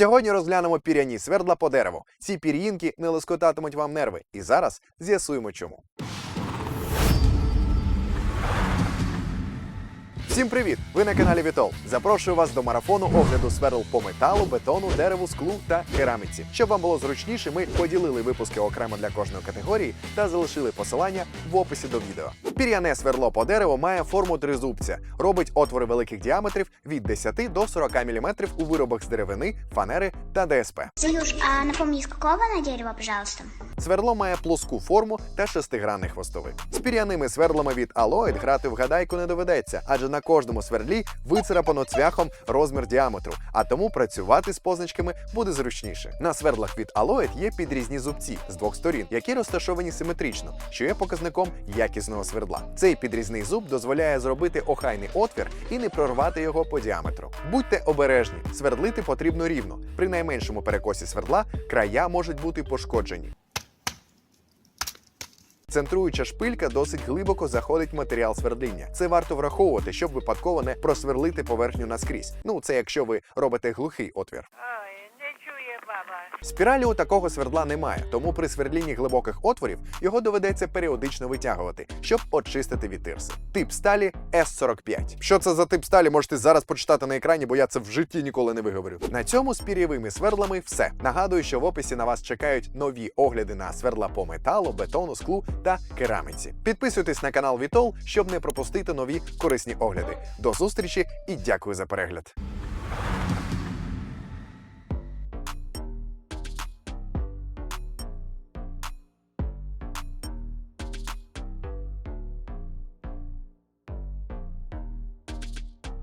Сьогодні розглянемо піряні свердла по дереву. Ці пір'їнки не лоскотатимуть вам нерви. І зараз з'ясуємо чому. Всім привіт! Ви на каналі Вітол. Запрошую вас до марафону огляду сверл по металу, бетону, дереву, склу та кераміці. Щоб вам було зручніше, ми поділили випуски окремо для кожної категорії та залишили посилання в описі до відео. Пір'яне сверло по дереву має форму тризубця, робить отвори великих діаметрів від 10 до 40 мм у виробах з деревини, фанери та ДСП. Илюш, а напомни, из какого она дерева, пожалуйста? Свердло має плоску форму та шестигранний хвостовик. З пір'яними свердлами від Алоїд грати в гадайку не доведеться, адже на кожному свердлі вицарапано цвяхом розмір діаметру, а тому працювати з позначками буде зручніше. На свердлах від Алоїд є підрізні зубці з двох сторін, які розташовані симетрично, що є показником якісного свердла. Цей підрізний зуб дозволяє зробити охайний отвір і не прорвати його по діаметру. Будьте обережні, свердлити потрібно рівно. При найменшому перекосі свердла края можуть бути пошкоджені. Центруюча шпилька досить глибоко заходить в матеріал свердління. Це варто враховувати, щоб випадково не просверлити поверхню наскрізь. Ну, це якщо ви робите глухий отвір. Спіралі у такого свердла немає, тому при сверлінні глибоких отворів його доведеться періодично витягувати, щоб очистити від тирси. Тип сталі S45. Що це за тип сталі, можете зараз почитати на екрані, бо я це в житті ніколи не виговорю. На цьому з пір'євими свердлами все. Нагадую, що в описі на вас чекають нові огляди на свердла по металу, бетону, склу та кераміці. Підписуйтесь на канал Вітол, щоб не пропустити нові корисні огляди. До зустрічі і дякую за перегляд.